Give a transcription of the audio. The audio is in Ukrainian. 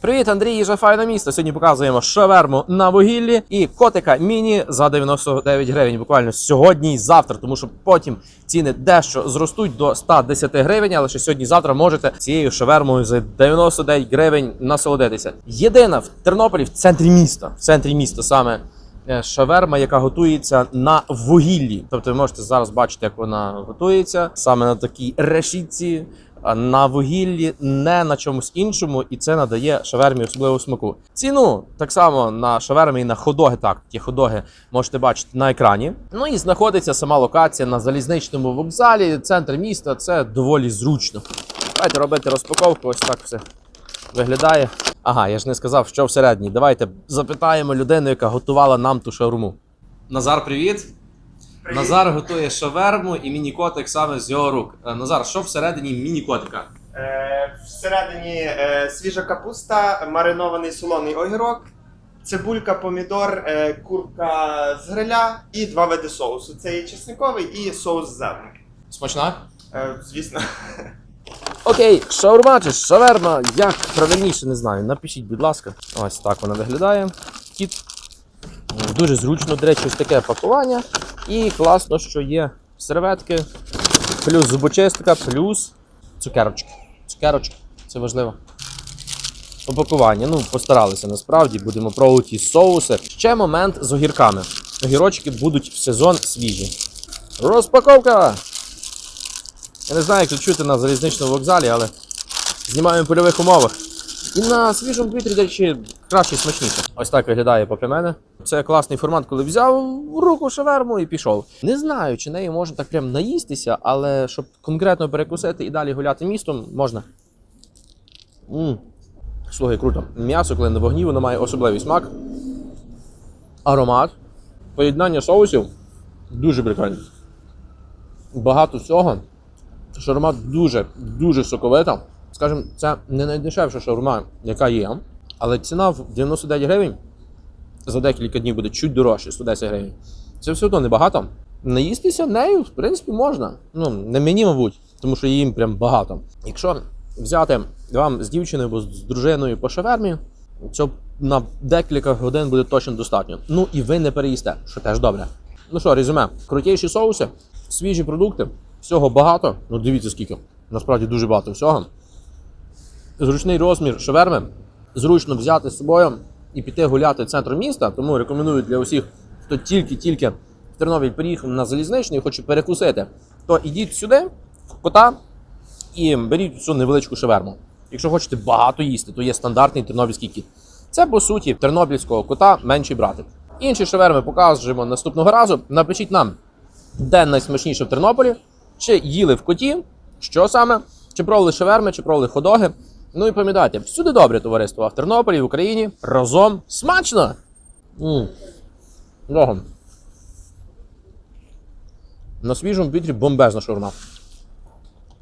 Привіт, Андрій, їжа файне місто. Сьогодні показуємо шаверму на вугіллі і котика міні за 99 гривень. Буквально сьогодні і завтра, тому що потім ціни дещо зростуть до 110 гривень, але ще сьогодні-завтра можете цією шавермою за 99 гривень насолодитися. Єдина в Тернополі в центрі міста, в центрі міста саме. Е, Шаверма, яка готується на вугіллі. Тобто ви можете зараз бачити, як вона готується саме на такій решітці, на вугіллі, не на чомусь іншому, і це надає шавермі особливого смаку. Ціну так само на шавермі і на ходоги. Так, ті ходоги можете бачити на екрані. Ну і знаходиться сама локація на залізничному вокзалі, центр міста. Це доволі зручно. Давайте робити розпаковку. Ось так все виглядає. Ага, я ж не сказав, що всередині. Давайте запитаємо людину, яка готувала нам ту шаурму. Назар, привіт. Привіт. Назар готує шаверму і міні-котик саме з його рук. Е, Назар, що всередині міні-котика? Е, всередині е, свіжа капуста, маринований солоний огірок, цибулька, помідор, е, курка з гриля і два види соусу. Це і чесниковий, і соус зелений. Смачна? Е, звісно. Окей, шаурма чи шаверма, як правильніше, не знаю. Напишіть, будь ласка. Ось так вона виглядає. Кіт. Дуже зручно, до речі, ось таке пакування. І класно, що є серветки, плюс зубочистка, плюс цукерочки. Цукерочки, це важливо. Опакування. Ну, постаралися насправді, будемо пробувати соуси. Ще момент з огірками. Огірочки будуть в сезон свіжі. Розпаковка! Я не знаю, як тут чути на залізничному вокзалі, але знімаємо в польових умовах. І на свіжому повітрі, до речі, краще смачніше. Ось так виглядає поки мене. Це класний формат, коли взяв в руку шаверму і пішов. Не знаю, чи нею можна так прям наїстися, але щоб конкретно перекусити і далі гуляти містом, можна. Мм. Слухай, круто. М'ясо, коли на вогні, воно має особливий смак. Аромат. Поєднання соусів дуже прикольне. Багато всього. Шаурма дуже дуже соковита. Скажімо, це не найдешевша шаурма, яка є, але ціна в 99 гривень за декілька днів буде чуть дорожче, 110 гривень. Це все одно небагато. Наїстися нею, в принципі, можна. Ну, не мені, мабуть, тому що їм прям багато. Якщо взяти вам з дівчиною або з дружиною по шавермі, цього на декілька годин буде точно достатньо. Ну і ви не переїсте, що теж добре. Ну що, резюме, крутіші соуси, свіжі продукти, всього багато. Ну дивіться скільки. Насправді дуже багато всього. Зручний розмір шаверми. Зручно взяти з собою і піти гуляти центром міста. Тому рекомендую для усіх, хто тільки-тільки в Тернопіль приїхав на залізничний і хоче перекусити, то ідіть сюди, в кота, і беріть цю невеличку шаверму. Якщо хочете багато їсти, то є стандартний тернопільський кіт. Це по суті тернопільського кота менший братик. Інші шаверми покажемо наступного разу. Напишіть нам, де найсмачніше в Тернополі, чи їли в коті, що саме, чи пробували шаверми, чи пробували ходоги. Ну і пам'ятайте, всюди добре товариство, а в Тернополі, в Україні разом смачно! М. На свіжому вітрі бомбезна шаурма.